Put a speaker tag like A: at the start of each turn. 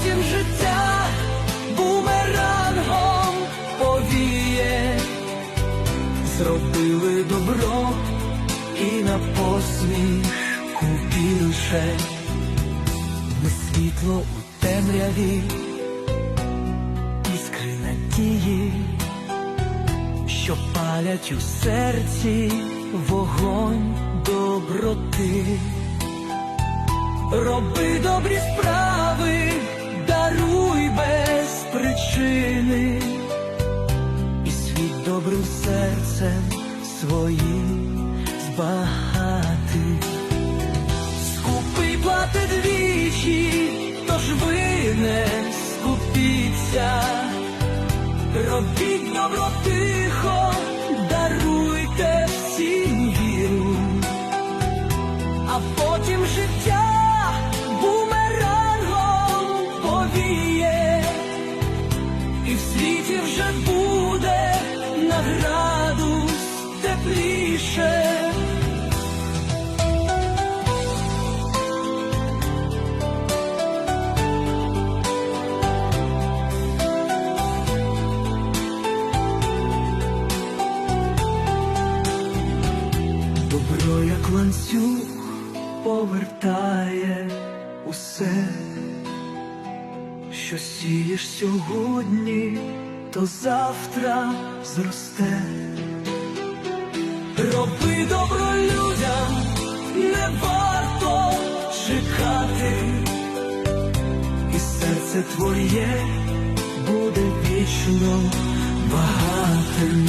A: Потім життя бумерангом повіє, зробили добро і на посмішку більше. Ми світло у темряві, іскри надії, що палять у серці вогонь доброти. Роби добрі справи, серцем своїм збагати. Скупий платить двічі, тож ви не скупіться, робіть добро тихо, даруйте всім віру, а потім життя і в світі вже буде на градус тепліше. Добро, як ланцюг, повертає усе, що сієш сьогодні, то завтра зросте. Роби добро людям, не варто чекати, і серце твоє буде вічно багатим.